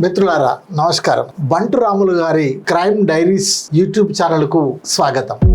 మిత్రులారా నమస్కారం. బంటు రాములు గారి క్రైమ్ డైరీస్ యూట్యూబ్ ఛానల్కు స్వాగతం.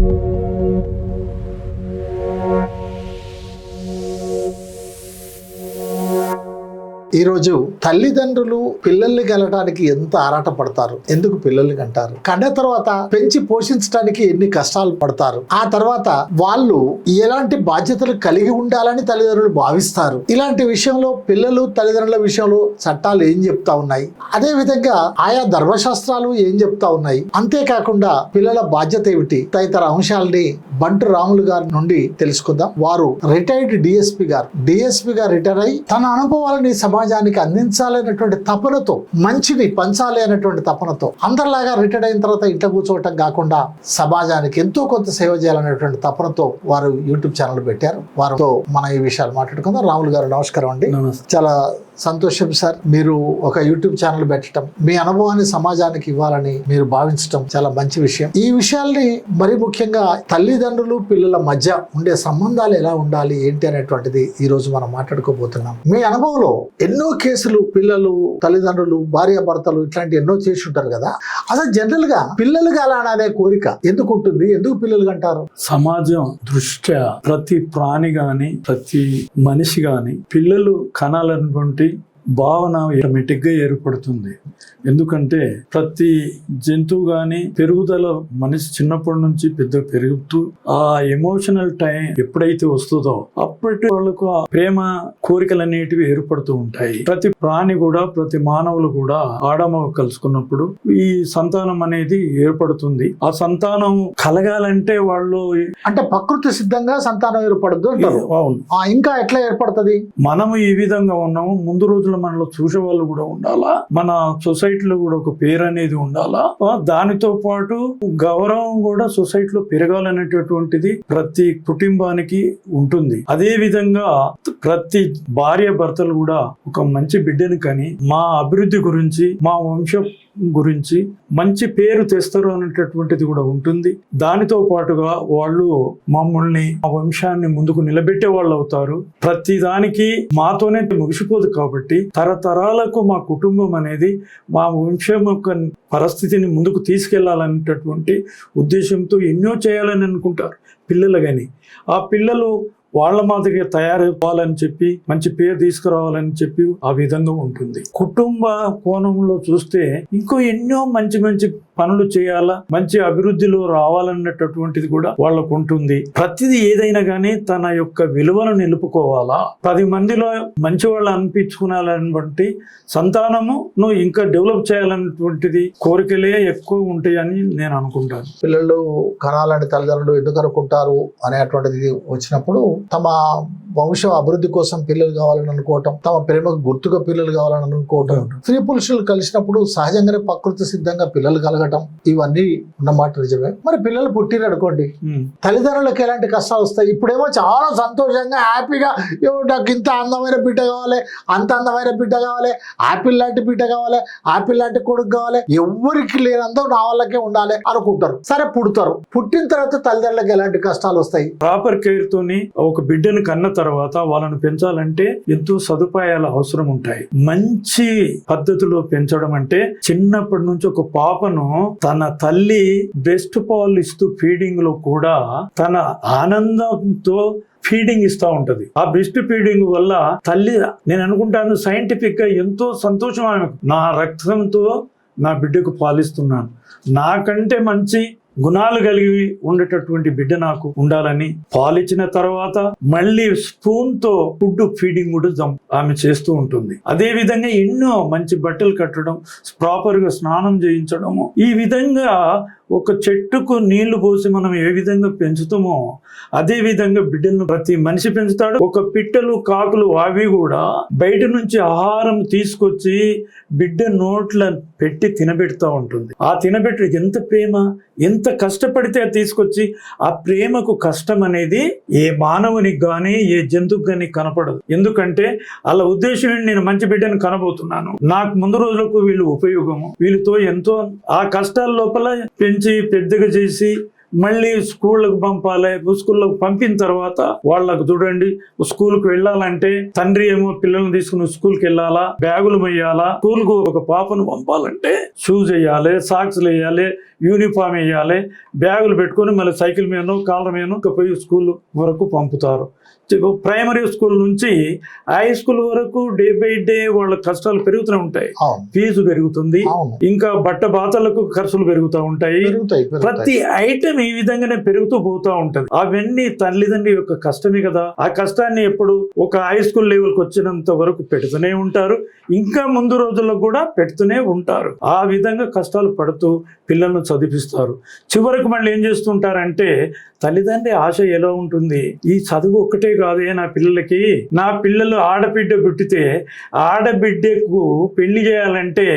ఈరోజు తల్లిదండ్రులు పిల్లల్ని కలటానికి ఎంత ఆరాట పడతారు? ఎందుకు పిల్లల్ని కంటారు కన్న తర్వాత పెంచి పోషించడానికి ఎన్ని కష్టాలు పడతారు? ఆ తర్వాత వాళ్ళు ఎలాంటి బాధ్యతలు కలిగి ఉండాలని తల్లిదండ్రులు భావిస్తారు? ఇలాంటి విషయంలో పిల్లలు తల్లిదండ్రుల విషయంలో చట్టాలు ఏం చెప్తా ఉన్నాయి? అదే విధంగా ఆయా ధర్మశాస్త్రాలు ఏం చెప్తా ఉన్నాయి? అంతేకాకుండా పిల్లల బాధ్యత ఏమిటి? తదితర అంశాలని బంటు రాములు గారి నుండి తెలుసుకుందాం. వారు రిటైర్డ్ డిఎస్పి గారు. డిఎస్పి గారు రిటైర్ అయి తన అనుభవాలని సమాజానికి అందించాలనేటువంటి తపనతో మంచిని పంచాలి అనేటువంటి తపనతో అందరిలాగా రిటైర్డ్ అయిన తర్వాత ఇంట్లో కూర్చోవటం కాకుండా సమాజానికి ఎంతో కొంత సేవ చేయాలనేటువంటి తపనతో వారు యూట్యూబ్ ఛానల్ పెట్టారు. వారితో మనం ఈ విషయాలు మాట్లాడుకుందాం. రాములు గారు నమస్కారం అండి. చాలా సంతోషం సార్. మీరు ఒక యూట్యూబ్ ఛానల్ పెట్టడం మీ అనుభవాన్ని సమాజానికి ఇవ్వాలని మీరు భావించడం చాలా మంచి విషయం. ఈ విషయాల్ని మరి ముఖ్యంగా తల్లిదండ్రులు పిల్లల మధ్య ఉండే సంబంధాలు ఎలా ఉండాలి ఏంటి అనేటువంటిది ఈ రోజు మనం మాట్లాడుకోబోతున్నాం. మీ అనుభవంలో ఎన్నో కేసులు పిల్లలు తల్లిదండ్రులు భార్య భర్తలు ఇట్లాంటి ఎన్నో చేసి ఉంటారు కదా. అసలు జనరల్గా పిల్లలు కాలనే కోరిక ఎందుకు ఉంటుంది? ఎందుకు పిల్లలు అంటారు సమాజం దృష్ట్యా ప్రతి ప్రాణి గాని ప్రతి మనిషి గాని పిల్లలు కనాలనుకుంటే భావన ఆటోమేటిక్గా ఏర్పడుతుంది. ఎందుకంటే ప్రతి జంతువు గాని పెరుగుదల మనిషి చిన్నప్పటి నుంచి పెద్ద పెరుగుతూ ఆ ఎమోషనల్ టైం ఎప్పుడైతే వస్తుందో అప్పటి వాళ్ళకు ఆ ప్రేమ కోరికలు అనేటివి ఏర్పడుతూ ఉంటాయి. ప్రతి ప్రాణి కూడా ప్రతి మానవులు కూడా ఆడమ కలుసుకున్నప్పుడు ఈ సంతానం అనేది ఏర్పడుతుంది. ఆ సంతానం కలగాలంటే వాళ్ళు అంటే ప్రకృతి సిద్ధంగా సంతానం ఏర్పడద్దు అంటారు. అవును. ఆ, ఇంకా ఎట్లా ఏర్పడుతుంది? మనము ఈ విధంగా ఉన్నాము. ముందు రోజుల్లో మనలో చూసే వాళ్ళు కూడా ఉండాలా? మన సొసైటీలో కూడా ఒక పేరు అనేది ఉండాలా? దానితో పాటు గౌరవం కూడా సొసైటీలో పెరగాలనేటటువంటిది ప్రతి కుటుంబానికి ఉంటుంది. అదే విధంగా ప్రతి భార్య భర్తలు కూడా ఒక మంచి బిడ్డని కానీ మా అభివృద్ధి గురించి మా వంశ గురించి మంచి పేరు తెస్తారు అనేటటువంటిది కూడా ఉంటుంది. దానితో పాటుగా వాళ్ళు మమ్మల్ని ఆ వంశాన్ని ముందుకు నిలబెట్టే వాళ్ళు అవుతారు. ప్రతి దానికి మాతోనే ముగిసిపోదు కాబట్టి తరతరాలకు మా కుటుంబం అనేది మా వంశం యొక్క పరిస్థితిని ముందుకు తీసుకెళ్ళాలనేటటువంటి ఉద్దేశంతో ఎన్నో చేయాలని అనుకుంటారు పిల్లలు కానీ ఆ పిల్లలు వాళ్ళ మాదిరిగా తయారవ్వాలని చెప్పి మంచి పేరు తీసుకురావాలని చెప్పి ఆ విధంగా ఉంటుంది. కుటుంబ కోణంలో చూస్తే ఇంకో ఎన్నో మంచి మంచి పనులు చేయాలా మంచి అభివృద్ధిలో రావాలన్నటువంటిది కూడా వాళ్ళకు ఉంటుంది ప్రతిదీ ఏదైనా కానీ తన యొక్క విలువను నిలుపుకోవాలా? పది మందిలో మంచి వాళ్ళు అనిపించుకునాలన్నటువంటి సంతానము నువ్వు ఇంకా డెవలప్ చేయాలన్నటువంటిది కోరికలే ఎక్కువ ఉంటాయని నేను అనుకుంటాను. పిల్లలు కనాలని తల్లిదండ్రులు ఎందుకు అనుకుంటారు అనేటువంటిది వచ్చినప్పుడు తమ వంశం అభివృద్ధి కోసం పిల్లలు కావాలని అనుకోవటం తమ ప్రేమకు గుర్తుగా పిల్లలు కావాలని అనుకోవటం స్త్రీ పురుషులు కలిసినప్పుడు సహజంగానే ప్రకృతి సిద్ధంగా పిల్లలు కలగటం ఇవన్నీ ఉన్నమాట నిజమే. మరి పిల్లలు పుట్టిరు అనుకోండి. తల్లిదండ్రులకు ఎలాంటి కష్టాలు వస్తాయి? ఇప్పుడేమో చాలా సంతోషంగా హ్యాపీగా "ఏవో నాకు ఇంత అందమైన బిడ్డ కావాలి అంత అందమైన బిడ్డ కావాలి ఆపిల్ లాంటి బిడ్డ కావాలి ఆపిల్ లాంటి కొడుకు కావాలి ఎవరికి లేనందో నా వాళ్ళకే ఉండాలి అనుకుంటారు. సరే పుడతారు. పుట్టిన తర్వాత తల్లిదండ్రులకు ఎలాంటి కష్టాలు వస్తాయి? ప్రాపర్ కేర్ తోని ఒక బిడ్డను కన్న తర్వాత వాళ్ళని పెంచాలంటే ఎంతో సదుపాయాలు అవసరం ఉంటాయి. మంచి పద్ధతిలో పెంచడం అంటే చిన్నప్పటి నుంచి ఒక పాపను తన తల్లి బెస్ట్ పాలు ఇస్తూ ఫీడింగ్లో కూడా తన ఆనందంతో ఫీడింగ్ ఇస్తూ ఉంటది. ఆ బెస్ట్ ఫీడింగ్ వల్ల తల్లి నేను అనుకుంటాను సైంటిఫిక్గా ఎంతో సంతోషం ఆమె నా రక్తంతో నా బిడ్డకు పాలిస్తున్నాను. నాకంటే మంచి గుణాలు కలిగి ఉండేటటువంటి బిడ్డ నాకు ఉండాలని పాలిచ్చిన తర్వాత మళ్ళీ స్పూన్తో ఫుడ్ ఫీడింగ్ కూడా ఆమె చేస్తూ ఉంటుంది. అదే విధంగా ఎన్నో మంచి బట్టలు కట్టడం ప్రాపర్గా స్నానం చేయించడము. ఈ విధంగా ఒక చెట్టుకు నీళ్ళు పోసి మనం ఏ విధంగా పెంచుతామో అదే విధంగా బిడ్డలను ప్రతి మనిషి పెంచుతాడు. ఒక పిట్టలు కాకులు అవి కూడా బయట నుంచి ఆహారం తీసుకొచ్చి బిడ్డ నోట్ల పెట్టి తినబెడతా ఉంటుంది. ఆ తినబెట్టు ఎంత ప్రేమ? ఎంత కష్టపడితే అది తీసుకొచ్చి ఆ ప్రేమకు కష్టం అనేది ఏ మానవునికి కానీ ఏ జంతువుకి కానీ కనపడదు. ఎందుకంటే వాళ్ళ ఉద్దేశం ఏంటి? నేను మంచి బిడ్డను కనబోతున్నాను. నాకు ముందు రోజులకు వీళ్ళు ఉపయోగము. వీళ్ళతో ఎంతో ఆ కష్టాల లోపల పెంచి పెద్దగా చేసి మళ్ళీ స్కూళ్ళకు పంపాలి స్కూళ్ళకు పంపిన తర్వాత వాళ్ళకు చూడండి స్కూల్కి వెళ్ళాలంటే తండ్రి ఏమో పిల్లల్ని తీసుకుని స్కూల్కి వెళ్ళాలా బ్యాగులు వేయాలా స్కూల్కు ఒక పాపను పంపాలంటే షూస్ వేయాలి సాక్స్ వేయాలి యూనిఫామ్ వేయాలి బ్యాగులు పెట్టుకొని మళ్ళీ సైకిల్ మీదనో కాళ్ళ మీదనో పోయి స్కూల్ వరకు పంపుతారు. ప్రైమరీ స్కూల్ నుంచి హై స్కూల్ వరకు డే బై డే వాళ్ళ కష్టాలు పెరుగుతూనే ఉంటాయి. ఫీజు పెరుగుతుంది. ఇంకా బట్ట బాతలకు ఖర్చులు పెరుగుతూ ఉంటాయి. ప్రతి ఐటెం ఈ విధంగానే పెరుగుతూ పోతా ఉంటది. అవన్నీ తల్లిదండ్రి యొక్క కష్టమే కదా. ఆ కష్టాన్ని ఎప్పుడు ఒక హై స్కూల్ లెవెల్కి వచ్చినంత వరకు పెడుతూనే ఉంటారు. ఇంకా ముందు రోజుల్లో కూడా పెడుతూనే ఉంటారు. ఆ విధంగా కష్టాలు పడుతూ పిల్లలను చదివిస్తారు. చివరికి మళ్ళీ ఏం చేస్తుంటారంటే తల్లిదండ్రి ఆశ ఎలా ఉంటుంది? ఈ చదువు ఒక్కటే కాదే నా పిల్లలకి నా పిల్లలు ఆడబిడ్డ పుట్టితే ఆడబిడ్డకు పెళ్ళి చేయాలంటే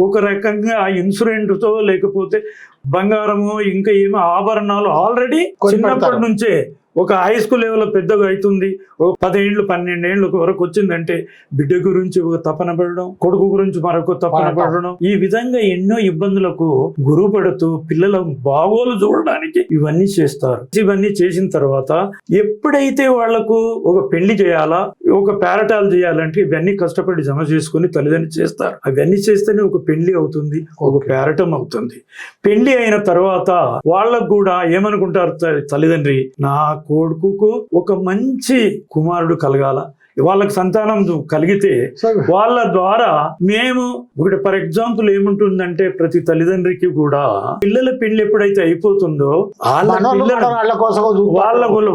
ఒక రకంగా ఇన్సూరెంట్తో లేకపోతే బంగారము ఇంకా ఏమో ఆభరణాలు ఆల్రెడీ చిన్నప్పటి. నుంచే ఒక హై స్కూల్ లెవెల్ పెద్దగా అవుతుంది. ఒక పదేళ్ళు పన్నెండేళ్ళు వరకు వచ్చిందంటే బిడ్డ గురించి ఒక తపన పడడం కొడుకు గురించి మరొక తపన. పడడం ఈ విధంగా ఎన్నో ఇబ్బందులకు గురువు పడుతూ పిల్లల బాగోలు చూడడానికి ఇవన్నీ చేస్తారు. ఇవన్నీ చేసిన తర్వాత ఎప్పుడైతే వాళ్ళకు ఒక పెళ్ళి చేయాలా ఒక పారటాలు చేయాలంటే ఇవన్నీ కష్టపడి జమ చేసుకుని తల్లిదండ్రులు చేస్తారు. అవన్నీ చేస్తేనే ఒక పెళ్ళి అవుతుంది ఒక. పేరటం అవుతుంది. పెళ్ళి అయిన తర్వాత వాళ్ళకు కూడా ఏమనుకుంటారు తల్లిదండ్రి? నా కొడుకుకు ఒక మంచి కుమారుడు కలగాల. వాళ్ళకి సంతానం కలిగితే వాళ్ళ ద్వారా మేము ఒకటి ఫర్ ఎగ్జాంపుల్ ఏముంటుందంటే ప్రతి తల్లిదండ్రికి కూడా పిల్లల పెళ్ళి ఎప్పుడైతే అయిపోతుందో వాళ్ళ వాళ్ళ కోసం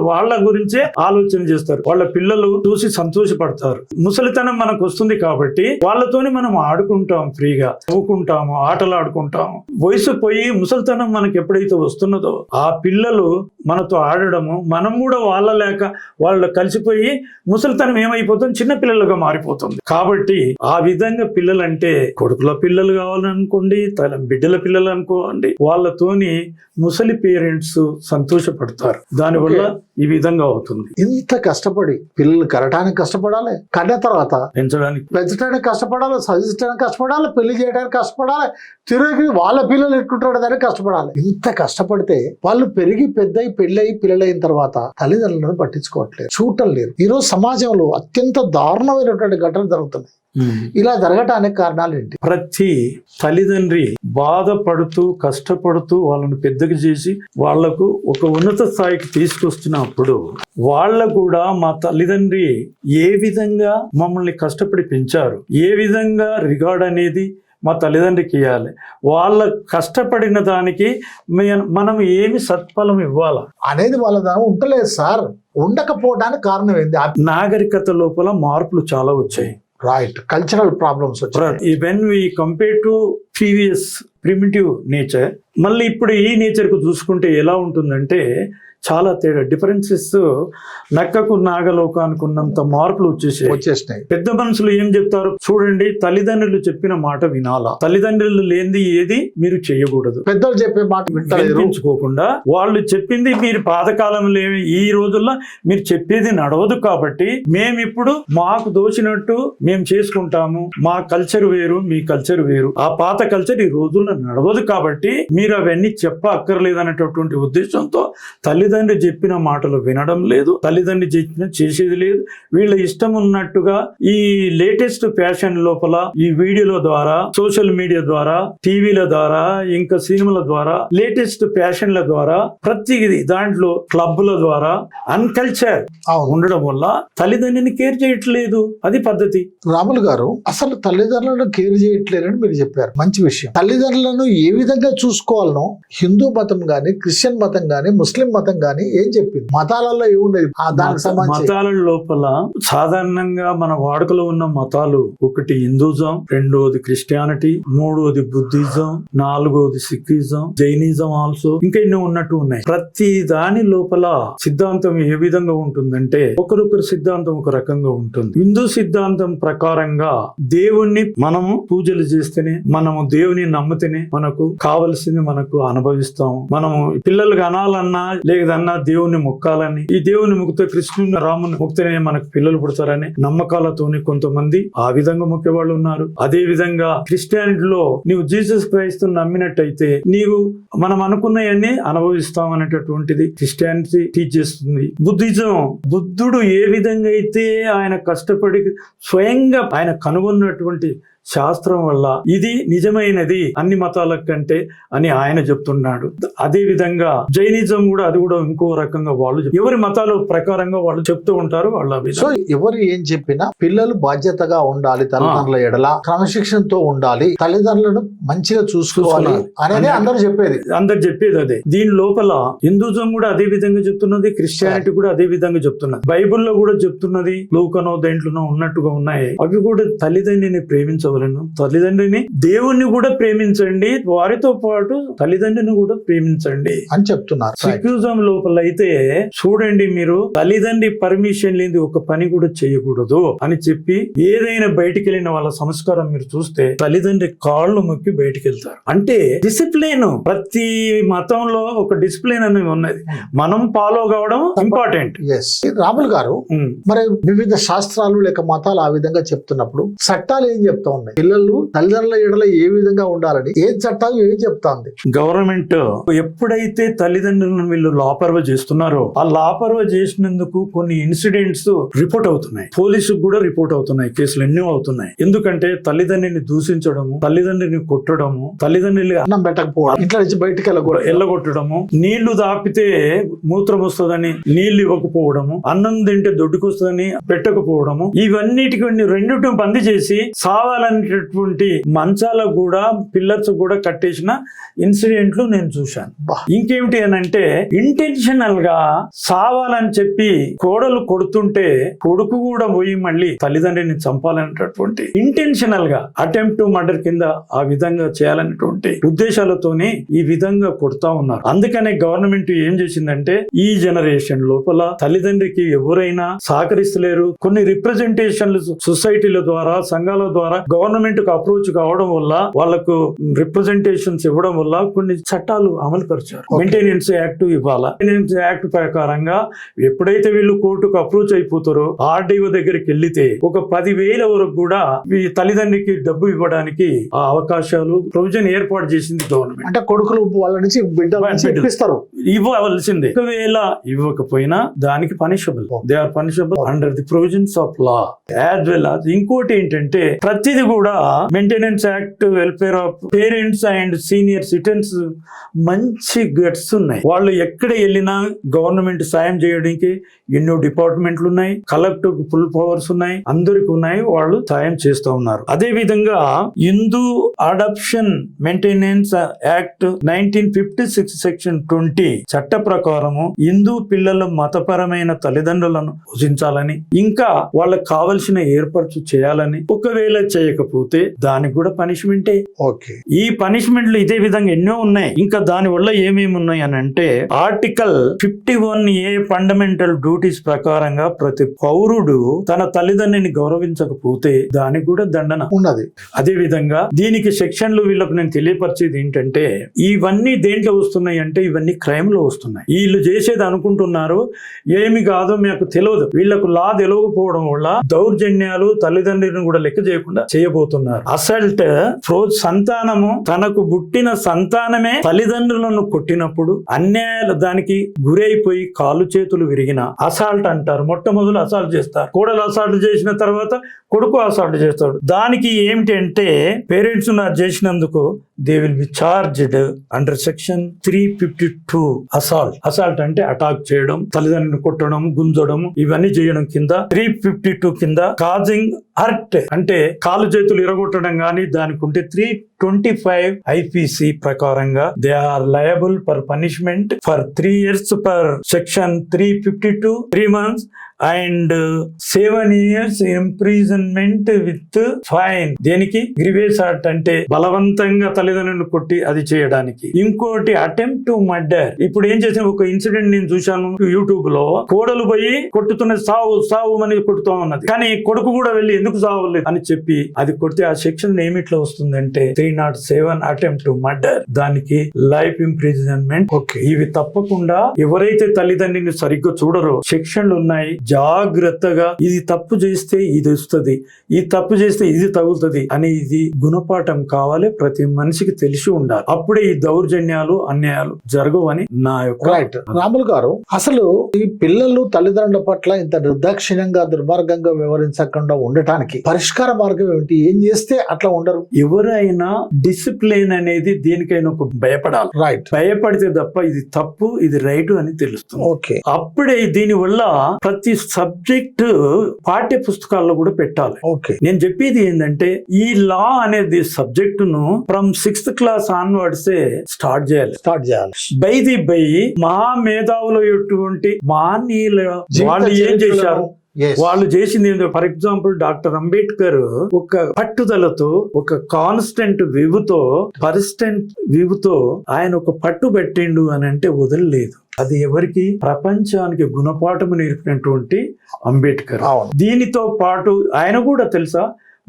వాళ్ళ గురించే ఆలోచన చేస్తారు. వాళ్ళ పిల్లలు చూసి సంతోషపడతారు. ముసలితనం మనకు వస్తుంది కాబట్టి వాళ్ళతోని మనం ఆడుకుంటాం ఫ్రీగా చదువుకుంటాము ఆటలు ఆడుకుంటాము వయసు పోయి ముసలితనం మనకి ఎప్పుడైతే వస్తున్నదో ఆ పిల్లలు మనతో ఆడడము మనం కూడా వాళ్ళ లేక వాళ్ళు కలిసిపోయి ముసలితనం ఏమైపోతుంది? చిన్న పిల్లలుగా మారిపోతుంది. కాబట్టి ఆ విధంగా పిల్లలంటే కొడుకుల పిల్లలు కావాలనుకోండి తల బిడ్డల పిల్లలు అనుకోండి వాళ్ళతోని ముసలి పేరెంట్స్ సంతోషపడతారు. దానివల్ల ఈ విధంగా అవుతుంది. ఇంత కష్టపడి పిల్లలు కరటానికి కష్టపడాలి కన్న తర్వాత పెంచడానికి. పెంచడానికి కష్టపడాలి చదివించడానికి కష్టపడాలి పెళ్ళి చేయడానికి కష్టపడాలి తిరిగి వాళ్ళ పిల్లలు ఎట్టుంటాడు దానికి కష్టపడాలి. ఇంత కష్టపడితే వాళ్ళు పెరిగి పెద్దయి పెళ్ళయి పిల్లలైన తర్వాత తల్లిదండ్రులను పట్టించుకోవట్లేదు చూడటం లేదు. ఈ రోజు సమాజంలో అత్యంత దారుణమైనటువంటి ఘటనలు జరుగుతున్నాయి. ఇలా జరగటానికి కారణాలు ఏంటి? ప్రతి తల్లిదండ్రి బాధపడుతూ కష్టపడుతూ వాళ్ళని పెద్దగా చేసి వాళ్ళకు ఒక ఉన్నత స్థాయికి తీసుకొస్తున్నప్పుడు వాళ్ళ కూడా మా తల్లిదండ్రి ఏ విధంగా మమ్మల్ని కష్టపడి పెంచారు ఏ విధంగా రిగార్డ్ అనేది మా తల్లిదండ్రికి ఇవ్వాలి వాళ్ళ కష్టపడిన దానికి మనం ఏమి సత్ఫలం ఇవ్వాలా? అనేది వాళ్ళ దాని ఉంటలేదు సార్. ఉండకపోవడానికి కారణం ఏంది? నాగరికత లోపల మార్పులు చాలా వచ్చాయి. రైట్ కల్చరల్ ప్రాబ్లమ్స్ వచ్చాయి. When we compare to previous primitive nature మళ్ళీ ఇప్పుడు ఈ నేచర్కు చూసుకుంటే ఎలా ఉంటుందంటే చాలా తేడా. డిఫరెన్సెస్ నక్కకు నాగలోకానికి ఉన్నంత మార్పులు వచ్చేసాయి. వచ్చేసినాయి. పెద్ద మనుషులు ఏం చెప్తారు? చూడండి తల్లిదండ్రులు చెప్పిన మాట వినాలా. తల్లిదండ్రులు లేనిది ఏది మీరు చేయకూడదు. పెద్దలు చెప్పే మాట వినిపించుకోకుండా వాళ్ళు చెప్పింది మీరు పాతకాలంలో ఈ రోజుల్లో మీరు చెప్పేది నడవదు కాబట్టి మేమిప్పుడు మాకు దోచినట్టు మేము చేసుకుంటాము. మా కల్చర్ వేరు మీ కల్చర్ వేరు. ఆ పాత కల్చర్ ఈ రోజుల్లో నడవదు కాబట్టి మీరు అవన్నీ చెప్ప అక్కర్లేదు అనేటటువంటి ఉద్దేశంతో తల్లిదండ్రి చెప్పిన మాటలు వినడం లేదు తల్లిదండ్రి చెప్పిన చేసేది లేదు. వీళ్ళ ఇష్టం ఉన్నట్టుగా ఈ లేటెస్ట్ ఫ్యాషన్ లోపల ఈ వీడియోల ద్వారా సోషల్ మీడియా ద్వారా టీవీల ద్వారా ఇంకా సినిమాల ద్వారా లేటెస్ట్ ఫ్యాషన్ల ద్వారా ప్రతిది దాంట్లో క్లబ్ల ద్వారా అన్కల్చర్ ఉండడం వల్ల తల్లిదండ్రిని కేర్ చేయట్లేదు. అది పద్ధతి. రాములు గారు అసలు తల్లిదండ్రులను కేర్ చేయట్లేరని మీరు చెప్పారు. మంచి విషయం. తల్లిదండ్రులను ఏ విధంగా చూసుకోవాలనో హిందూ మతం గాని క్రిస్టియన్ మతం గాని ముస్లిం మతం గాని ఏం చెప్పింది? మతాలలో ఏమున్నది దానికి సంబంధించి. మతాల లోపల సాధారణంగా మన వాడుకలో ఉన్న మతాలు ఒకటి హిందూజం రెండోది క్రిస్టియానిటీ మూడోది బుద్ధిజం నాలుగోది సిక్కిజం జైనిజం ఆల్సో ఇంకా ఎన్నో ఉన్నట్టు ఉన్నాయి. ప్రతి దాని లోపల సిద్ధాంతం ఏ విధంగా ఉంటుందంటే ఒకరొకరు సిద్ధాంతం ఒక రకంగా ఉంటుంది. హిందూ సిద్ధాంతం ప్రకారంగా దేవుణ్ణి మనము పూజలు చేస్తేనే మనము దేవుని నమ్మితేనే మనకు కావలసింది మనకు అనుభవిస్తాము. మనము పిల్లలు కనాలన్నా లేదా ఏదన్నా దేవుని మొక్కాలని ఈ దేవుని ముక్త కృష్ణుని రాముని ముక్తనే మనకు పిల్లలు పుడతారని నమ్మకాలతోనే కొంతమంది ఆ విధంగా మొక్కేవాళ్ళు ఉన్నారు. అదే విధంగా క్రిస్టియానిటీలో నీవు జీసస్ క్రైస్తు నమ్మినట్టయితే నీవు మనం అనుకున్నవన్నీ అనుభవిస్తాం అనేటటువంటిది క్రిస్టియానిటీ టీచ్ చేస్తుంది. బుద్ధిజం బుద్ధుడు ఏ విధంగా అయితే ఆయన కష్టపడి స్వయంగా ఆయన కనుగొన్నటువంటి శాస్త్రం వల్ల ఇది నిజమైనది అన్ని మతాల కంటే అని ఆయన చెప్తున్నాడు. అదే విధంగా జైనిజం కూడా అది కూడా ఇంకో రకంగా వాళ్ళు ఎవరి మతాల ప్రకారంగా వాళ్ళు చెప్తూ ఉంటారు వాళ్ళ సో ఎవరు ఏం చెప్పినా పిల్లలు బాధ్యతగా ఉండాలి తల్లిదండ్రుల ఎడల క్రమశిక్షణతో ఉండాలి తల్లిదండ్రులను మంచిగా చూసుకోవాలి. అనేది అనే- అందరూ చెప్పేది. అందరు చెప్పేది అదే. దీని లోపల హిందూజం కూడా అదే విధంగా చెప్తున్నది క్రిస్టియానిటీ కూడా అదే విధంగా చెప్తున్నది. బైబిల్లో కూడా చెప్తున్నది లూకనో దేంట్లోనో ఉన్నట్టుగా ఉన్నాయి. అవి కూడా తల్లిదండ్రిని ప్రేమించవలను తల్లిదండ్రిని దేవుణ్ణి కూడా ప్రేమించండి. వారితో పాటు తల్లిదండ్రిని కూడా ప్రేమించండి. అని చెప్తున్నారు. సిక్యూజం లోపల అయితే చూడండి మీరు తల్లిదండ్రి పర్మిషన్ లేని ఒక పని కూడా చేయకూడదు అని చెప్పి ఏదైనా బయటికి వెళ్ళిన వాళ్ళ సంస్కారం మీరు చూస్తే తల్లిదండ్రి కాళ్ళు మొక్కి బయటికి వెళ్తారు అంటే డిసిప్లిన్ ప్రతి మతంలో ఒక డిసిప్లిన్ అనేది ఉన్నది. మనం ఫాలో కావడం ఇంపార్టెంట్ ఎస్ రాములు గారు మరి వివిధ శాస్త్రాలు లేక మతాలు ఆ విధంగా చెప్తున్నప్పుడు చట్టాలు ఏం చెప్తా ఉన్నాయి పిల్లలు తల్లిదండ్రుల ఎడల ఏ విధంగా ఉండాలని ఏ చట్టాలు ఏం చెప్తా ఉంది గవర్నమెంట్ ఎప్పుడైతే తల్లిదండ్రులను వీళ్ళు లాపర్వ చేస్తున్నారో ఆ లాపర్వ చేసినందుకు కొన్ని ఇన్సిడెంట్స్ రిపోర్ట్ అవుతున్నాయి. పోలీసుకు కూడా రిపోర్ట్ అవుతున్నాయి. కేసులు ఎన్నో అవుతున్నాయి. ఎందుకంటే తల్లిదండ్రిని దూషించడము తల్లిదండ్రిని కొట్టడము తల్లిదండ్రులు అన్నం పెట్టకపోవడం ఇంట్లో నుంచి బయటికి వెళ్ళకూడదు. ఎల్లగొట్టడము నీళ్ళు దాపితే మూత్రం వస్తుందని నీళ్ళు ఇవ్వకపోవడము అన్నం తింటే దొడ్డుకొస్తుందని పెట్టకపోవడము ఇవన్నిటికి రెండుటి బంద్ చేసి సావాలనేటటువంటి మంచాలకు కూడా పిల్లర్స్ కూడా కట్టేసిన ఇన్సిడెంట్లు నేను చూశాను. ఇంకేమిటి అని అంటే ఇంటెన్షనల్గా సావాలని చెప్పి కోడలు కొడుతుంటే కొడుకు కూడా పోయి మళ్ళీ తల్లిదండ్రిని చంపాలనేటటువంటి ఇంటెన్షనల్గా అటెంప్ట్ మర్డర్ కింద ఆ విధంగా చేయాలనేటువంటి ఉద్దేశాలతోనే ఈ విధంగా కొడతా ఉన్నారు. అందుకనే గవర్నమెంట్ ఏం చేసిందంటే ఈ జనరేషన్ లోపల తల్లిదండ్రికి ఎవరైనా సహకరిస్తలేరు. కొన్ని రిప్రజెంటేషన్లు సొసైటీల ద్వారా సంఘాల ద్వారా గవర్నమెంట్కు అప్రోచ్ కావడం వల్ల వాళ్ళకు రిప్రజెంటేషన్స్ ఇవ్వడం వల్ల కొన్ని చట్టాలు అమలు పరిచారు. మెయింటెనెన్స్ యాక్ట్ ఇవ్వాలా మెయింటెనెన్స్ యాక్ట్ ప్రకారంగా ఎప్పుడైతే వీళ్ళు కోర్టుకు అప్రోచ్ అయిపోతారో ఆర్డీఓ దగ్గరికి వెళ్ళితే ఒక పది వేల వరకు కూడా ఈ తల్లిదండ్రికి డబ్బు ఇవ్వడానికి ఆ అవకాశాలు ప్రొవిజన్ ఏర్పాటు చేసింది గవర్నమెంట్ అంటే కొడుకులు వాళ్ళ నుంచి బిడ్డల నుంచి బిడ్డలు. ఇప్పిస్తారు ఇవ్వవలసిందే. ఒకవేళ ఇవ్వకపోయినా దానికి punishable they are punishable under the provisions of law as well as ఇంకోటి ఏంటంటే ప్రతిది కూడా maintenance act welfare of parents and senior citizens మంచి గట్స్ ఉన్నాయి. వాళ్ళు ఎక్కడ వెళ్ళినా గవర్నమెంట్ సాయం చేయడానికి ఎన్నో డిపార్ట్మెంట్లు ఉన్నాయి. కలెక్టర్ ఫుల్ పవర్స్ ఉన్నాయి. అందరికి ఉన్నాయి. వాళ్ళు సాయం చేస్తూ ఉన్నారు. అదే విధంగా Hindu adoption maintenance act nineteen fifty six section twenty చట్ట ప్రకారము హిందూ పిల్లల మతపరమైన తల్లిదండ్రులను పూజించాలని ఇంకా వాళ్ళకి కావలసిన ఏర్పాటు చేయాలని ఒకవేళ చేయకపోతే దానికి కూడా పనిష్మెంటే ఓకే. ఈ పనిష్మెంట్లు ఇదే విధంగా ఎన్నో ఉన్నాయి. ఇంకా దాని వల్ల ఏమేమి ఉన్నాయి అని అంటే article fifty one A fundamental duties ప్రకారంగా ప్రతి పౌరుడు తన తల్లిదండ్రిని గౌరవించకపోతే దానికి కూడా దండన. ఉన్నది. అదే విధంగా దీనికి సెక్షన్లు వీళ్ళకు నేను తెలియపరిచేది ఏంటంటే ఇవన్నీ దేంట్లో వస్తున్నాయి అంటే ఇవన్నీ క్రైమ్ టైంలో వస్తున్నాయి. వీళ్ళు చేసేది అనుకుంటున్నారు ఏమి కాదో మీకు తెలియదు వీళ్ళకు లా తెలియకపోవడం వల్ల దౌర్జన్యాలు తల్లిదండ్రులను కూడా లెక్క చేయకుండా చేయబోతున్నారు. అసల్ట్ ఫ్రోజ్ సంతానము తనకు పుట్టిన సంతానమే తల్లిదండ్రులను కొట్టినప్పుడు అన్యాయాలు దానికి గురైపోయి కాలు చేతులు విరిగిన అసాల్ట్ అంటారు. మొట్టమొదలు అసాల్ట్ చేస్తారు. కోడలు అసాల్ట్ చేసిన తర్వాత కొడుకు అసాల్ట్ చేస్తాడు. దానికి ఏమిటి అంటే పేరెంట్స్ నా చేసినందుకు they will be charged under section three fifty two. Assault. Assault అంటే అటాక్ చేయడం తల్లిదండ్రులను కొట్టడం గుంజడం ఇవన్నీ చేయడం కింద త్రీ ఫిఫ్టీ టూ కింద కాజింగ్ హర్ట్ అంటే కాలు చేతులు ఇరగొట్టడం కానీ దానికి ఉంటే త్రీ ట్వంటీ ఫైవ్ ఐపీసీ ప్రకారంగా they are liable for punishment for three years per section three fifty two three months and seven years imprisonment with fine. దేనికి? గ్రివేస్ ఆర్ట్ అంటే బలవంతంగా తల్లిదండ్రులను కొట్టి అది చేయడానికి. ఇంకోటి అటెంప్ట్ టు మర్డర్. ఇప్పుడు ఏం చేసిన ఒక ఇన్సిడెంట్ నేను చూశాను యూట్యూబ్లో కోడలు పోయి కొట్టుతున్న సావు సావు అని కొట్టుతూ ఉన్నది. కానీ కొడుకు కూడా వెళ్ళి ఎందుకు సావలేదు అని చెప్పి అది కొడితే ఆ సెక్షన్ ఏమిట్లో వస్తుందంటే three nought seven attempt to murder. దానికి లైఫ్ ఇంప్రిజన్మెంట్. ఓకే. ఇవి తప్పకుండా ఎవరైతే తల్లిదండ్రిని సరిగ్గా చూడరో శిక్షణలు ఉన్నాయి. జాగ్రత్తగా ఇది తప్పు చేస్తే ఇది వస్తుంది ఈ తప్పు చేస్తే ఇది తగులుతుంది అని ఇది గుణపాఠం కావాలి ప్రతి మనిషికి తెలిసి ఉండాలి. అప్పుడే ఈ దౌర్జన్యాలు అన్యాయాలు జరగవని నా యొక్క రైట్ రాములు గారు అసలు ఈ పిల్లలు తల్లిదండ్రుల పట్ల ఇంత నిర్దాక్షిణ్యంగా దుర్మార్గంగా వ్యవహరించకుండా ఉండటానికి పరిష్కార మార్గం ఏమిటి? ఏం చేస్తే అట్లా ఉండరు? ఎవరైనా డిసిప్లిన్ అనేది దేనికైనా ఒక భయపడాలి. రైట్ భయపడితే తప్ప ఇది తప్పు ఇది రైట్ అని తెలుస్తుంది. ఓకే అప్పుడే దీని వల్ల ప్రతి సబ్జెక్ట్ పాఠ్య పుస్తకాల్లో కూడా పెట్టాలి. ఓకే. నేను చెప్పేది ఏంటంటే ఈ లా అనేది సబ్జెక్ట్ను from sixth class onwards start చేయాలి. స్టార్ట్ చేయాలి. బై ది బై మహామేధావులు ఎటువంటి మహనీయుల వాళ్ళు ఏం చేశారు. వాళ్ళు చేసింది ఫర్ ఎగ్జాంపుల్ డాక్టర్ అంబేద్కర్ ఒక పట్టుదలతో ఒక కాన్స్టెంట్ వివుతో పర్స్టెంట్ వివుతో ఆయన ఒక పట్టు పెట్టిండు అని అంటే వదలలేదు. అది ఎవరికి? ప్రపంచానికి గుణపాఠము నేర్పినటువంటి అంబేద్కర్. దీనితో పాటు ఆయన కూడా తెలుసా?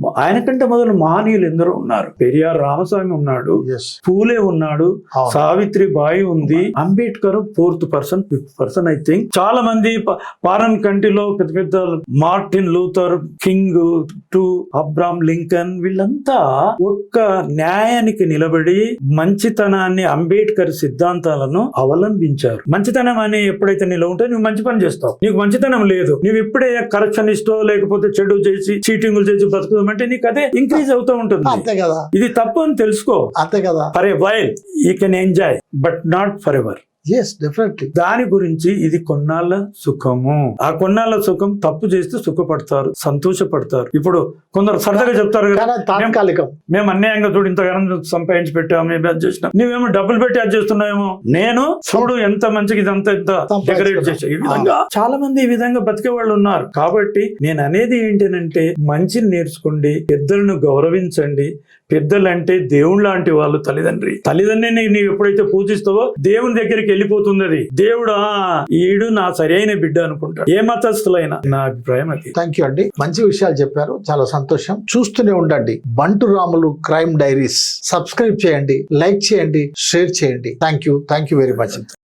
ఆయన కంటే మొదలు మహనీయులు ఎందరో ఉన్నారు. పెరియార్ రామస్వామి ఉన్నాడు. పూలే ఉన్నాడు. సావిత్రి బాయి ఉంది. Ambedkar fourth person fifth person I think. చాలా మంది ఫారెన్ కంట్రీలో పెద్ద పెద్ద Martin Luther King to Abraham Lincoln వీళ్ళంతా ఒక్క న్యాయానికి నిలబడి మంచితనాన్ని అంబేద్కర్ సిద్ధాంతాలను అవలంబించారు. మంచితనం అని ఎప్పుడైతే నీలో ఉంటే నువ్వు మంచి పని చేస్తావు. నీకు మంచితనం లేదు. నువ్వు ఇప్పుడే కరప్షనిస్టో లేకపోతే చెడు చేసి చీటింగులు చేసి బతుకుదామంటే నీకు అదే ఇంక్రీజ్ అవుతూ ఉంటుంది. అంతే కదా. ఇది తప్పు అని తెలుసుకో. అంతే కదా. For a while you can enjoy but not forever yes definitely దాని గురించి ఇది కొన్నాళ్ళ సుఖము. ఆ కొన్నాళ్ళ సుఖం తప్పు చేస్తే సుఖపడతారు సంతోషపడతారు. ఇప్పుడు కొందరు సరదాగా చెప్తారు తాత్కాలికం. మేము అన్యాయంగా చూడు ఇంతగానం సంపాదించి పెట్టాము మేము అది చేసినాం. నువ్వేమో డబ్బులు పెట్టి అది చేస్తున్నావేమో? నేను చూడు ఎంత మంచిగా ఇదంతా ఇంత డెకరేట్ చేసా. ఈ విధంగా చాలా మంది ఈ విధంగా బతికే వాళ్ళు ఉన్నారు. కాబట్టి నేను అనేది ఏంటంటే మంచిని నేర్చుకోండి పెద్దలను గౌరవించండి పెద్దలంటే దేవుడు లాంటి వాళ్ళు తల్లిదండ్రి. తల్లిదండ్రిని నీవు ఎప్పుడైతే పూజిస్తావో దేవుని దగ్గరికి వెళ్ళిపోతుంది అది దేవుడా ఈడు నా సరైన బిడ్డ అనుకుంటా ఏ మతస్థులైనా. నా అభిప్రాయం అది. థ్యాంక్ యూ అండి. మంచి విషయాలు చెప్పారు. చాలా సంతోషం. చూస్తూనే ఉండండి. Bantu Ramulu crime diaries. Subscribe చేయండి. లైక్ చేయండి. షేర్ చేయండి. Thank you thank you very much